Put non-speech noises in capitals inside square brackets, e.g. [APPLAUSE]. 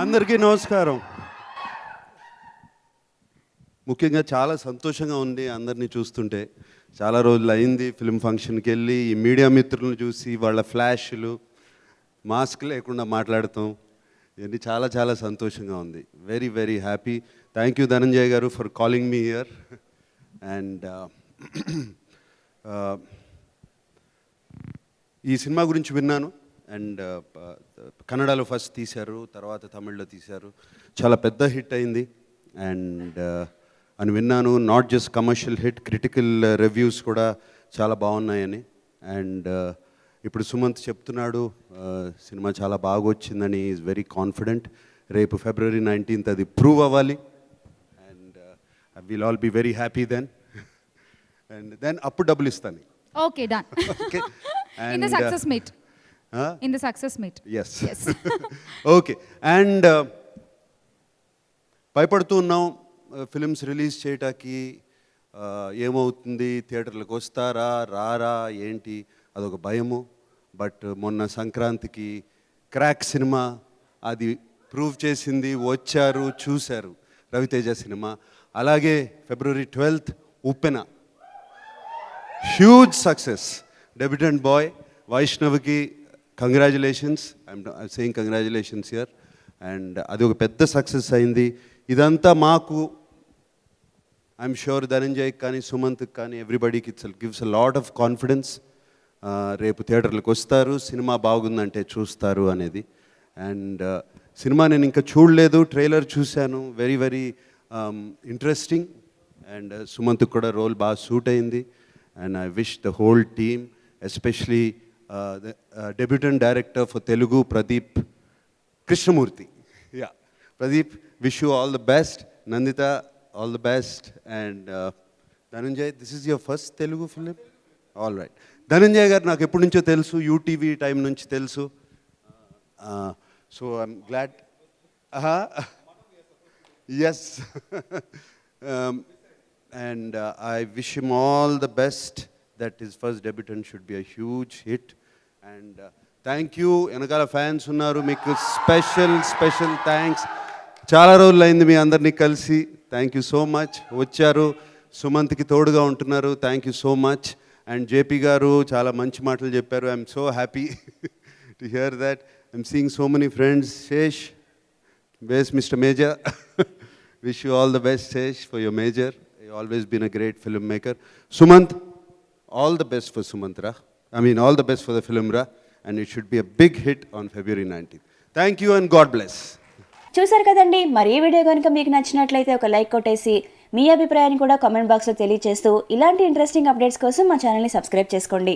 అందరికీ నమస్కారం. ముఖ్యంగా చాలా సంతోషంగా ఉంది అందరినీ చూస్తుంటే. చాలా రోజులు అయింది ఫిల్మ్ ఫంక్షన్కి వెళ్ళి ఈ మీడియా మిత్రులను చూసి వాళ్ళ ఫ్లాష్లు మాస్క్ లేకుండా మాట్లాడతాం ఇవన్నీ చాలా చాలా సంతోషంగా ఉంది. Very very happy thank you Dhananjay garu for calling me here and ఈ సినిమా గురించి విన్నాను. అండ్ కన్నడలో ఫస్ట్ తీశారు తర్వాత తమిళ్ళో తీశారు. చాలా పెద్ద హిట్ అయింది. అండ్ అని విన్నాను. Not just commercial hit critical reviews కూడా చాలా బాగున్నాయని. అండ్ ఇప్పుడు సుమంత్ చెప్తున్నాడు సినిమా చాలా బాగా వచ్చిందని ఈజ్ వెరీ కాన్ఫిడెంట్ రేపు ఫిబ్రవరి నైన్టీన్త్ అది ప్రూవ్ అవ్వాలి. And will all be very happy then and then అప్పుడు డబ్బులు ఇస్తాను. Okay done [LAUGHS] And, uh, success meet? In the success meet yes okay and భయపడుతూ ఉన్నాం ఫిలిమ్స్ రిలీజ్ చేయటానికి. Uh, ఏమవుతుంది? థియేటర్లకు వస్తారా? రారా? ఏంటి? అదొక భయము. బట్ మొన్న సంక్రాంతికి క్రాక్ సినిమా అది ప్రూవ్ చేసింది వచ్చారు చూశారు. రవితేజ సినిమా. అలాగే February twelfth Uppena. Huge success debutant boy వైష్ణవ్కి congratulations I'm saying congratulations here and అది ఒక పెద్ద సక్సెస్ అయింది. ఇదంతా మాకు ఐఎమ్ షూర్ ధనంజయ్ కానీ సుమంత్కి కానీ ఎవ్రీబడికి it's gives a lot of confidence రేపు థియేటర్లకు వస్తారు. సినిమా బాగుందంటే చూస్తారు అనేది. అండ్ uh, సినిమా నేను ఇంకా చూడలేదు. ట్రైలర్ చూశాను. వెరీ వెరీ ఇంట్రెస్టింగ్ అండ్ సుమంత్కి కూడా రోల్ బాగా సూట్ అయింది. And I wish the whole team especially the debutante director for Telugu Pradeep Krishnamurthy yeah Pradeep wish you all the best Nanditha all the best and Dhananjay this is your first Telugu film all right Dhananjay garu నాకు ఎప్పటి నుంచో తెలుసు UTV time నుంచి తెలుసు so I'm glad yes and uh, I wish him all the best. That his first debutant should be a huge and thank you వెనకాల fans ఉన్నారు. మీకు special special thanks చాలా రోజులు అయింది మీ అందరినీ కలిసి. థ్యాంక్ యూ సో మచ్ వచ్చారు. సుమంత్కి తోడుగా ఉంటున్నారు. Thank you so much and JP garu చాలా మంచి మాటలు చెప్పారు. I'm so happy to hear that I'm seeing so many friends Sesh best mister Major wish you all the best Sesh for your Major your always been a great film maker Sumanth all the best for Sumanth రా I mean, all the best for the film Ra. And it should be a big hit on February 19th. Thank you and God bless. చూసారు కదండి మరి ఈ video కనుక మీకు నచ్చినట్లయితే ఒక like కొట్టేసి మీ అభిప్రాయాన్ని కూడా కామెంట్ బాక్స్లో తెలియజేస్తూ ఇలాంటి ఇంట్రెస్టింగ్ అప్డేట్స్ కోసం మా ఛానల్ని సబ్స్క్రైబ్ చేసుకోండి